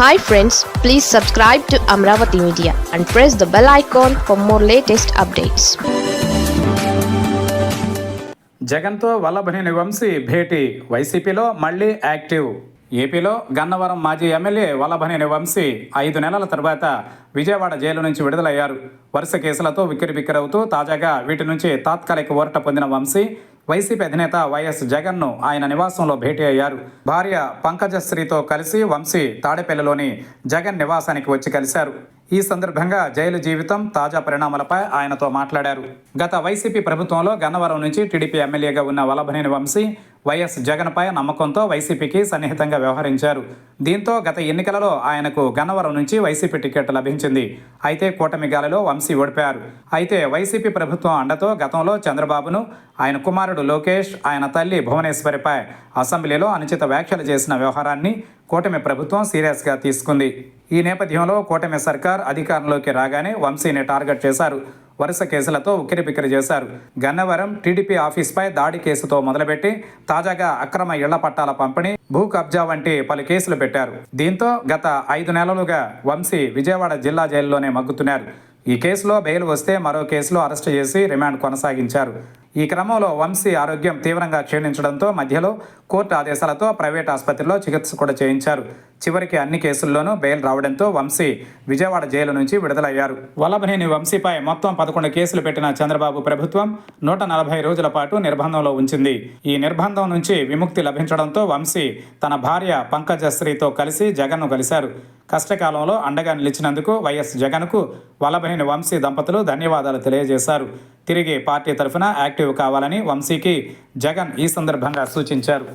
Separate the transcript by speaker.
Speaker 1: Hi friends please subscribe to Amaravati media and press the bell icon for more latest updates
Speaker 2: జగన్తో వల్లభనేని వంశీ భేటీ వైసీపీలో మళ్ళీ active. ఏపీలో గన్నవరం మాజీ MLA Vallabhaneni Vamsi ఐదు నెలల తర్వాత విజయవాడ జైలు నుంచి విడుదలయ్యారు. వరుస కేసులతో విక్కిరిబిక్కిరవుతూ తాజాగా వీటి నుంచి తాత్కాలిక ఓరట పొందిన వంశీ వైసీపీ అధినేత వైఎస్ జగన్ను ఆయన నివాసంలో భేటీ అయ్యారు. భార్య పంకజశ్రీతో కలిసి వంశీ తాడేపల్లిలోని జగన్ నివాసానికి వచ్చి కలిశారు. ఈ సందర్భంగా జైలు జీవితం తాజా పరిణామాలపై ఆయనతో మాట్లాడారు. గత వైసీపీ ప్రభుత్వంలో గన్నవరం నుంచి టీడీపీ ఎమ్మెల్యేగా ఉన్న వలభనేని వంశీ వైఎస్ జగన్పై నమ్మకంతో వైసీపీకి సన్నిహితంగా వ్యవహరించారు. దీంతో గత ఎన్నికలలో ఆయనకు గన్నవరం నుంచి వైసీపీ టికెట్ లభించింది. అయితే కూటమి గాలిలో వంశీ ఓడిపోయారు. అయితే వైసీపీ ప్రభుత్వం అండతో గతంలో చంద్రబాబును ఆయన కుమారుడు లోకేష్ ఆయన తల్లి భువనేశ్వరిపై అసెంబ్లీలో అనుచిత వ్యాఖ్యలు చేసిన వ్యవహారాన్ని కూటమి ప్రభుత్వం సీరియస్గా తీసుకుంది. ఈ నేపథ్యంలో కూటమి సర్కార్ అధికారంలోకి రాగానే వంశీని టార్గెట్ చేశారు. వరుస కేసులతో ఉక్కిరిబిక్కిరి చేశారు. గన్నవరం టీడీపీ ఆఫీస్పై దాడి కేసుతో మొదలుపెట్టి తాజాగా అక్రమ ఇళ్ళ పట్టాల పంపిణీ భూ కబ్జా వంటి పలు కేసులు పెట్టారు. దీంతో గత ఐదు నెలలుగా వంశీ విజయవాడ జిల్లా జైల్లోనే మగ్గుతున్నారు. ఈ కేసులో బెయిల్ వస్తే మరో కేసులో అరెస్టు చేసి రిమాండ్ కొనసాగించారు. ఈ క్రమంలో వంశీ ఆరోగ్యం తీవ్రంగా క్షీణించడంతో మధ్యలో కోర్టు ఆదేశాలతో ప్రైవేట్ ఆసుపత్రిలో చికిత్స కూడా చేయించారు. చివరికి అన్ని కేసుల్లోనూ బెయిల్ రావడంతో వంశీ విజయవాడ జైలు నుంచి విడుదలయ్యారు. వల్లభనేని వంశీపై మొత్తం పదకొండు కేసులు పెట్టిన చంద్రబాబు ప్రభుత్వం నూట నలభై రోజుల పాటు నిర్బంధంలో ఉంచింది. ఈ నిర్బంధం నుంచి విముక్తి లభించడంతో వంశీ తన భార్య పంకజశ్రీతో కలిసి జగన్ను కలిశారు. కష్టకాలంలో అండగా నిలిచినందుకు వైఎస్ జగన్కు వల్లభనేని వంశీ దంపతులు ధన్యవాదాలు తెలియజేశారు. తిరిగి పార్టీ తరఫున యాక్టివ్ కావాలని వంశీకి జగన్ ఈ సందర్భంగా సూచించారు.